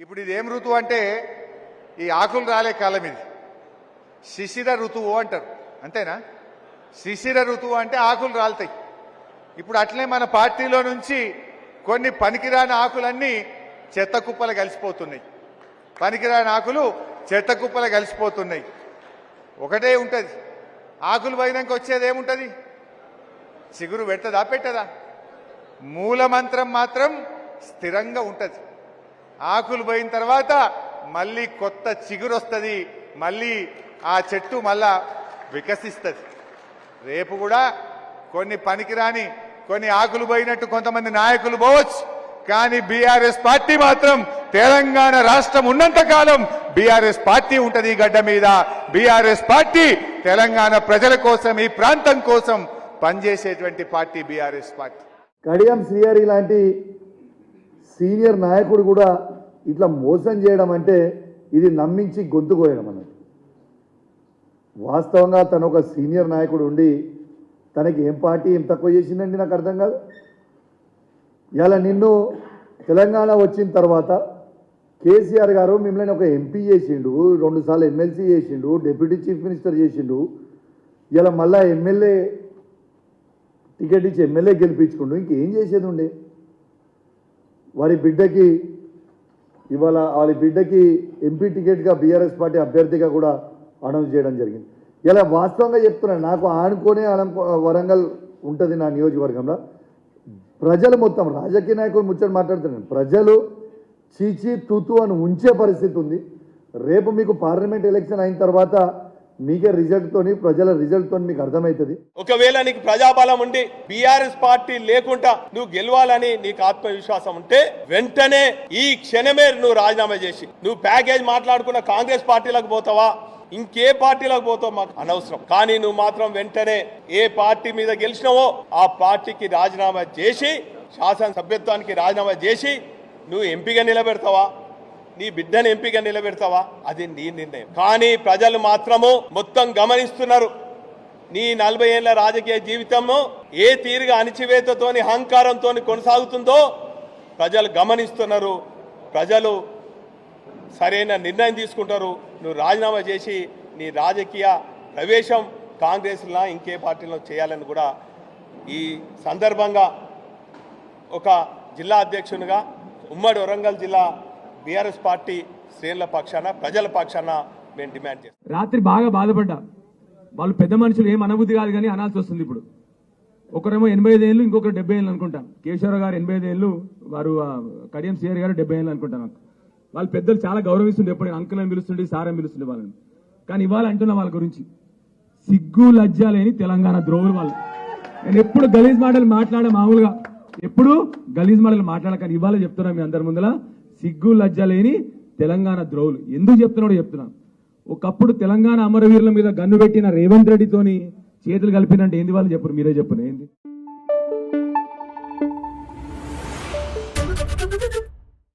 ఇప్పుడు ఇది ఏం ఋతువు అంటే ఈ ఆకులు రాలే కాలం ఇది. శిశిర ఋతువు అంటారు. అంతేనా? శిశిర ఋతువు అంటే ఆకులు రాలుతాయి. ఇప్పుడు అట్లే మన పార్టీలో నుంచి కొన్ని పనికిరాని ఆకులన్నీ చెత్త కుప్పలు కలిసిపోతున్నాయి. పనికిరాని ఆకులు చెత్త కుప్పలు కలిసిపోతున్నాయి. ఒకటే ఉంటుంది. ఆకులు పోయినాక వచ్చేది ఏముంటుంది? చిగురు పెడతదా పెట్టదా? మూల మంత్రం మాత్రం స్థిరంగా ఉంటుంది. ఆకులు పోయిన తర్వాత మళ్ళీ కొత్త చిగురు వస్తుంది. మళ్ళీ ఆ చెట్టు మళ్ళా వికసిస్తుంది. రేపు కూడా కొన్ని పనికిరాని కొన్ని ఆకులు పోయినట్టు కొంతమంది నాయకులు పోవచ్చు. కానీ బీఆర్ఎస్ పార్టీ మాత్రం తెలంగాణ రాష్ట్రం ఉన్నంత కాలం బీఆర్ఎస్ పార్టీ ఉంటది ఈ గడ్డ మీద. బీఆర్ఎస్ పార్టీ తెలంగాణ ప్రజల కోసం ఈ ప్రాంతం కోసం పనిచేసేటువంటి party BRS party. Kadiyam Srihari లాంటి సీనియర్ నాయకుడు కూడా ఇట్లా మోసం చేయడం అంటే ఇది నమ్మించి గొంతు కోయడం అన్నట్టు. వాస్తవంగా తను ఒక సీనియర్ నాయకుడు ఉండి తనకి ఏం పార్టీ ఏం తక్కువ చేసిందండి నాకు అర్థం కాదు. ఇలా నిన్ను తెలంగాణ వచ్చిన తర్వాత కేసీఆర్ గారు మిమ్మల్ని ఒక ఎంపీ చేసిండు రెండుసార్లు ఎమ్మెల్సీ చేసిండు డిప్యూటీ చీఫ్ మినిస్టర్ చేసిండు ఇలా మళ్ళా ఎమ్మెల్యే టికెట్ ఇచ్చి ఎమ్మెల్యే గెలిపించుకుండు ఇంకేం చేసేది ఉండే? వారి బిడ్డకి ఇవాళ వాళ్ళ బిడ్డకి ఎంపీ టికెట్గా బీఆర్ఎస్ పార్టీ అభ్యర్థిగా కూడా అనౌన్స్ చేయడం జరిగింది. ఇలా వాస్తవంగా చెప్తున్నాను నాకు ఆనుకోనే అలంకో వరంగల్ ఉంటుంది నా నియోజకవర్గంలో. ప్రజలు మొత్తం రాజకీయ నాయకులు ముచ్చట మాట్లాడుతున్నాను ప్రజలు చీచి తూతు అని ఉంచే పరిస్థితి ఉంది. రేపు మీకు పార్లమెంట్ ఎలక్షన్ అయిన తర్వాత మీకే రిజల్ట్తోని ప్రజల రిజల్ట్తో మీకు అర్థమవుతుంది. ఒకవేళ నీకు ప్రజాబలం ఉండి బీఆర్ఎస్ పార్టీ లేకుండా నువ్వు గెలవాలని నీకు ఆత్మవిశ్వాసం ఉంటే వెంటనే ఈ క్షణమే నువ్వు రాజీనామా చేసి నువ్వు ప్యాకేజ్ మాట్లాడుకున్న కాంగ్రెస్ పార్టీలకు పోతావా? ఇంకే పార్టీలకు పోతావు మాకు అనవసరం. కానీ నువ్వు మాత్రం వెంటనే ఏ పార్టీ మీద గెలిచినావో ఆ పార్టీకి రాజీనామా చేసి శాసన సభ్యత్వానికి రాజీనామా చేసి నువ్వు ఎంపీగా నిలబెడతావా? నీ బిడ్డను ఎంపిక నిలబెడతావా? అది నీ నిర్ణయం. కానీ ప్రజలు మాత్రము మొత్తం గమనిస్తున్నారు. నీ నలభై ఏళ్ళ రాజకీయ జీవితము ఏ తీరుగా అణిచివేతతోని అహంకారంతో కొనసాగుతుందో ప్రజలు గమనిస్తున్నారు. ప్రజలు సరైన నిర్ణయం తీసుకుంటారు. నువ్వు రాజీనామా చేసి నీ రాజకీయ ప్రవేశం కాంగ్రెస్లో ఇంకే పార్టీలో చేయాలని కూడా ఈ సందర్భంగా ఒక జిల్లా అధ్యక్షునిగా ఉమ్మడి వరంగల్ జిల్లా బీఆర్ఎస్ పార్టీ శ్రేణుల పక్షాన ప్రజల పక్షాన మేము డిమాండ్ చేస్తాం. రాత్రి బాగా బాధపడ్డా. వాళ్ళు పెద్ద మనుషులు ఏం అనబుద్ధి కాదు కానీ అనాల్సి వస్తుంది ఇప్పుడు. ఒకరేమో ఎనభై ఐదు ఏళ్ళు ఇంకొకరు డెబ్బై ఏళ్ళు అనుకుంటాం. కేశవరావు గారు ఎనభై ఐదు ఏళ్ళు వారు కడియం సిఆర్ గారు డెబ్బై ఏళ్ళు అనుకుంటాను వాళ్ళు పెద్దలు చాలా గౌరవిస్తుండే ఎప్పుడు అంకులను పిలుస్తుండే సార్ పిలుస్తుండే వాళ్ళని. కానీ ఇవాళ అంటున్నా వాళ్ళ గురించి. సిగ్గు లజ్జ లేని తెలంగాణ ద్రోహులు వాళ్ళు. నేను ఎప్పుడు గలీజ్ మాటలు మాట్లాడే మామూలుగా. ఎప్పుడు గలీజ్ మాటలు మాట్లాడకని ఇవాళ చెప్తున్నా మీ అందరి ముందర సిగ్గు లజ్జ లేని తెలంగాణ ద్రోవులు ఎందుకు చెప్తున్నాడో చెప్తున్నా ఒకప్పుడు తెలంగాణ అమరవీరుల మీద గన్ను పెట్టిన రేవంత్ రెడ్డితోని చేతులు కలిపినంటే ఏంది వాళ్ళు చెప్పరు? మీరే చెప్పరు. ఏంది?